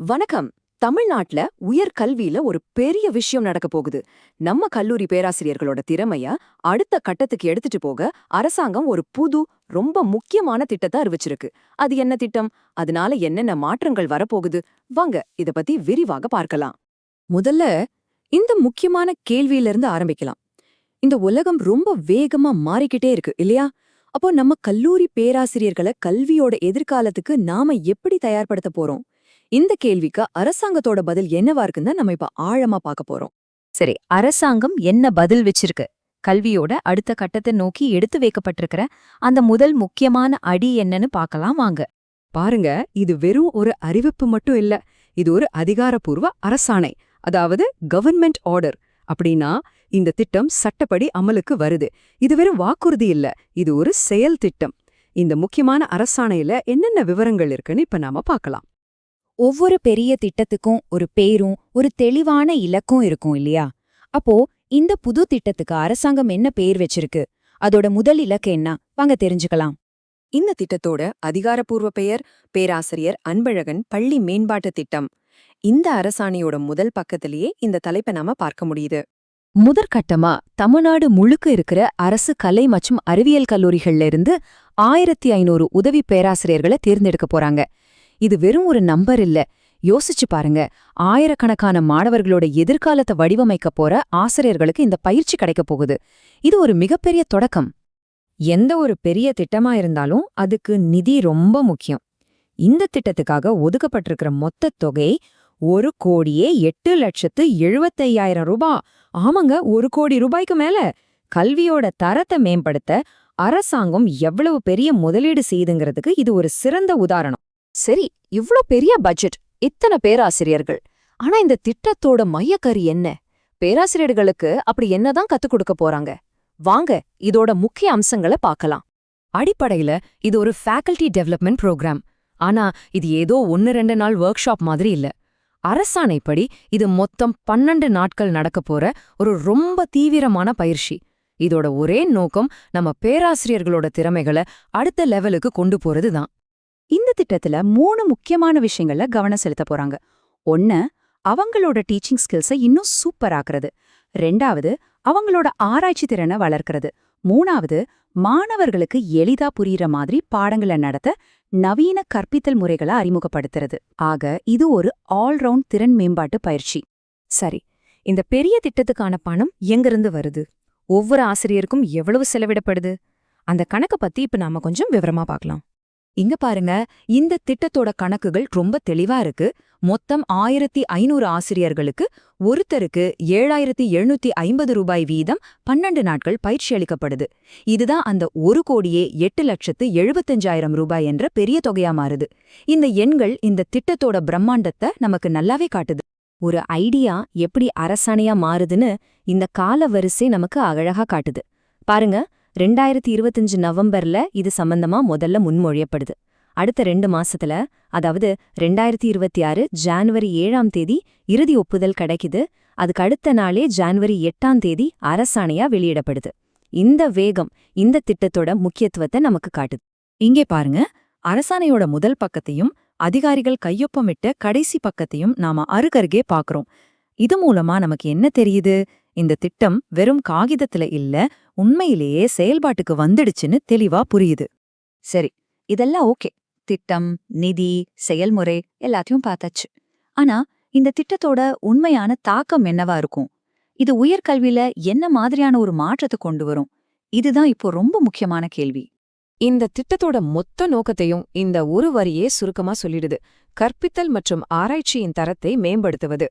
வணக்கம். தமிழ்நாட்டுல உயர் கல்வியில ஒரு பெரிய விஷயம் நடக்க போகுது. நம்ம கல்லூரி பேராசிரியர்களோட திறமைய அடுத்த கட்டத்துக்கு எடுத்துட்டு போக அரசாங்கம் ஒரு புது ரொம்ப முக்கியமான திட்டத்தை அறிவிச்சிருக்கு. அது என்ன திட்டம்? அதனால என்னென்ன மாற்றங்கள் வரப்போகுது? வாங்க இத பத்தி விரிவாக பார்க்கலாம். முதல்ல இந்த முக்கியமான கேள்வியிலிருந்து ஆரம்பிக்கலாம். இந்த உலகம் ரொம்ப வேகமா மாறிக்கிட்டே இருக்கு இல்லையா? அப்போ நம்ம கல்லூரி பேராசிரியர்களை கல்வியோட எதிர்காலத்துக்கு நாம எப்படி தயார்படுத்த போறோம்? இந்த கேள்விக்கு அரசாங்கத்தோட பதில் என்னவா இருக்குன்னு நம்ம இப்ப ஆழமா பார்க்க போறோம். சரி அரசாங்கம் என்ன பதில் வச்சிருக்கு? கல்வியோட அடுத்த கட்டத்தை நோக்கி எடுத்து வைக்கப்பட்டிருக்கிற அந்த முதல் முக்கியமான அடி என்னன்னு பார்க்கலாம் வாங்க. பாருங்க இது வெறும் ஒரு அறிவிப்பு மட்டும் இல்ல இது ஒரு அதிகாரப்பூர்வ அரசாணை அதாவது கவர்மெண்ட் ஆர்டர் அப்படின்னா இந்த திட்டம் சட்டப்படி அமலுக்கு வருது. இது வெறும் வாக்குறுதி இல்ல இது ஒரு செயல் திட்டம். இந்த முக்கியமான அரசாணையில என்னென்ன விவரங்கள் இருக்குன்னு இப்ப நாம பார்க்கலாம். ஒவ்வொரு பெரிய திட்டத்துக்கும் ஒரு பேரும் ஒரு தெளிவான இலக்கும் இருக்கும் இல்லையா? அப்போ இந்த புது திட்டத்துக்கு அரசாங்கம் என்ன பேர் வச்சிருக்கு? அதோட முதல் இலக்கு என்ன? வாங்க தெரிஞ்சுக்கலாம். இந்த திட்டத்தோட அதிகாரப்பூர்வ பெயர் பேராசிரியர் அன்பழகன் பள்ளி மேம்பாட்டு திட்டம். இந்த அரசாணையோட முதல் பக்கத்திலேயே இந்த தலைப்பை நாம பார்க்க முடியுது. முதற்கட்டமா தமிழ்நாடு முழுக்க இருக்கிற அரசு கலை மற்றும் அறிவியல் கல்லூரிகள்ல இருந்து ஆயிரத்தி ஐநூறு உதவி பேராசிரியர்களை தேர்ந்தெடுக்க போறாங்க. இது வெறும் ஒரு நம்பர் இல்ல. யோசிச்சு பாருங்க. ஆயிரக்கணக்கான மாணவர்களோட எதிர்காலத்தை வடிவமைக்க போற ஆசிரியர்களுக்கு இந்த பயிற்சி கிடைக்க போகுது. இது ஒரு மிகப்பெரிய தொடக்கம். எந்த ஒரு பெரிய திட்டமா இருந்தாலும் அதுக்கு நிதி ரொம்ப முக்கியம். இந்த திட்டத்துக்காக ஒதுக்கப்பட்டிருக்கிற மொத்த தொகை ஒரு கோடியே எட்டு லட்சத்து எழுபத்தையாயிரம் ரூபா. ஆமாங்க ஒரு கோடி ரூபாய்க்கு மேல. கல்வியோட தரத்தை மேம்படுத்த அரசாங்கம் எவ்வளவு பெரிய முதலீடு செய்துங்கிறதுக்கு இது ஒரு சிறந்த உதாரணம். சரி இவ்ளோ பெரிய பட்ஜெட் இத்தனை பேராசிரியர்கள். ஆனா இந்த திட்டத்தோட மையக்கரு என்ன? பேராசிரியர்களுக்கு அப்படி என்னதான் கத்துக் கொடுக்க போறாங்க? வாங்க இதோட முக்கிய அம்சங்களை பார்க்கலாம். அடிப்படையில இது ஒரு ஃபேக்கல்டி டெவலப்மெண்ட் ப்ரோக்ராம் ஆனா இது ஏதோ ஒன்னு ரெண்டு நாள் ஒர்க் ஷாப் மாதிரி இல்ல. அரசாணைப்படி இது மொத்தம் பன்னெண்டு நாட்கள் நடக்க போற ஒரு ரொம்ப தீவிரமான பயிற்சி. இதோட ஒரே நோக்கம் நம்ம பேராசிரியர்களோட திறமைகளை அடுத்த லெவலுக்கு கொண்டு போறது தான் இந்த திட்டத்துல மூணு முக்கியமான விஷயங்கள்ல கவனம் செலுத்த போறாங்க. ஒன்னு அவங்களோட டீச்சிங் ஸ்கில்ஸை இன்னும் சூப்பர் ஆக்குறது. ரெண்டாவது அவங்களோட ஆராய்ச்சி திறனை வளர்க்கறது. மூணாவது மாணவர்களுக்கு எளிதா புரியுற மாதிரி பாடங்களை நடத்த நவீன கற்பித்தல் முறைகளை அறிமுகப்படுத்துறது. ஆக இது ஒரு ஆல்ரவுண்ட் திறன் மேம்பாட்டு பயிற்சி. சரி இந்த பெரிய திட்டத்துக்கான பணம் எங்கிருந்து வருது? ஒவ்வொரு ஆசிரியருக்கும் எவ்வளவு செலவிடப்படுது? அந்த கணக்க பத்தி இப்ப நாம கொஞ்சம் விவரமா பார்க்கலாம். இங்க பாருங்க இந்த திட்டத்தோட கணக்குகள் ரொம்ப தெளிவா இருக்கு. மொத்தம் ஆயிரத்தி ஐநூறு ஆசிரியர்களுக்கு ஒருத்தருக்கு ஏழாயிரத்தி எழுநூத்தி ஐம்பது ரூபாய் வீதம் பன்னெண்டு நாட்கள் பயிற்சி அளிக்கப்படுது. இதுதான் அந்த ஒரு கோடியே எட்டு லட்சத்து எழுபத்தஞ்சாயிரம் ரூபாய் என்ற பெரிய தொகையா மாறுது. இந்த எண்கள் இந்த திட்டத்தோட பிரம்மாண்டத்தை நமக்கு நல்லாவே காட்டுது. ஒரு ஐடியா எப்படி அரசாணையா மாறுதுன்னு இந்த கால வரிசை நமக்கு அழகா காட்டுது. பாருங்க ரெண்டாயிரத்தி இருபத்தஞ்சு நவம்பர்ல இது சம்பந்தமா முதல்ல முன்மொழியப்படுது. அடுத்த ரெண்டு மாசத்துல அதாவது ரெண்டாயிரத்தி இருபத்தி ஆறு ஜான்வரி ஏழாம் தேதி இறுதி ஒப்புதல் கிடைக்குது. அதுக்கு அடுத்த நாளே ஜான்வரி எட்டாம் தேதி அரசாணையா வெளியிடப்படுது. இந்த வேகம் இந்த திட்டத்தோட முக்கியத்துவத்தை நமக்கு காட்டுது. இங்கே பாருங்க அரசாணையோட முதல் பக்கத்தையும் அதிகாரிகள் கையொப்பமிட்ட கடைசி பக்கத்தையும் நாம அருகருகே பாக்குறோம். இது மூலமா நமக்கு என்ன தெரியுது? இந்த திட்டம் வெறும் காகிதத்துல இல்ல உண்மையிலேயே செயல்பாட்டுக்கு வந்துடுச்சுன்னு தெளிவா புரியுது. சரி இதெல்லாம் ஓகே. திட்டம் நிதி செயல்முறை எல்லாத்தையும் பார்த்தாச்சு. ஆனா இந்த திட்டத்தோட உண்மையான தாக்கம் என்னவா இருக்கும்? இது உயர்கல்வியில என்ன மாதிரியான ஒரு மாற்றத்தை கொண்டு வரும்? இதுதான் இப்போ ரொம்ப முக்கியமான கேள்வி. இந்த திட்டத்தோட மொத்த நோக்கத்தையும் இந்த ஒரு வரியே சுருக்கமா சொல்லிடுது. கற்பித்தல் மற்றும் ஆராய்ச்சியின் தரத்தை மேம்படுத்துவது.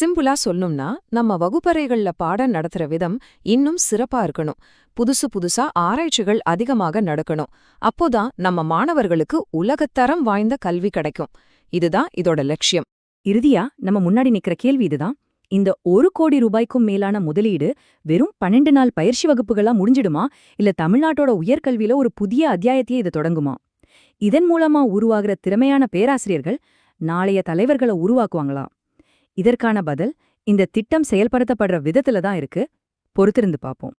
சிம்பிளா சொல்லணும்னா நம்ம வகுப்பறைகள்ல பாடம் நடத்துற விதம் இன்னும் சிறப்பா இருக்கணும். புதுசு புதுசா ஆராய்ச்சிகள் அதிகமாக நடக்கணும். அப்போதான் நம்ம மாணவர்களுக்கு உலகத்தரம் வாய்ந்த கல்வி கிடைக்கும். இதுதான் இதோட லட்சியம். இறுதியா நம்ம முன்னாடி நிக்கிற கேள்வி இதுதான். இந்த ஒரு கோடி ரூபாய்க்கும் மேலான முதலீடு வெறும் பன்னெண்டு நாள் பயிற்சி வகுப்புகளா முடிஞ்சிடுமா? இல்ல தமிழ்நாட்டோட உயர்கல்வியில ஒரு புதிய அத்தியாயத்தையே இது தொடங்குமா? இதன் மூலமா உருவாகிற திறமையான பேராசிரியர்கள் நாளைய தலைவர்களை உருவாக்குவாங்களா? இதற்கான பதில் இந்த திட்டம் செயல்படுத்தப்படுற விதத்துல தான் இருக்கு. பொறுத்திருந்து பார்ப்போம்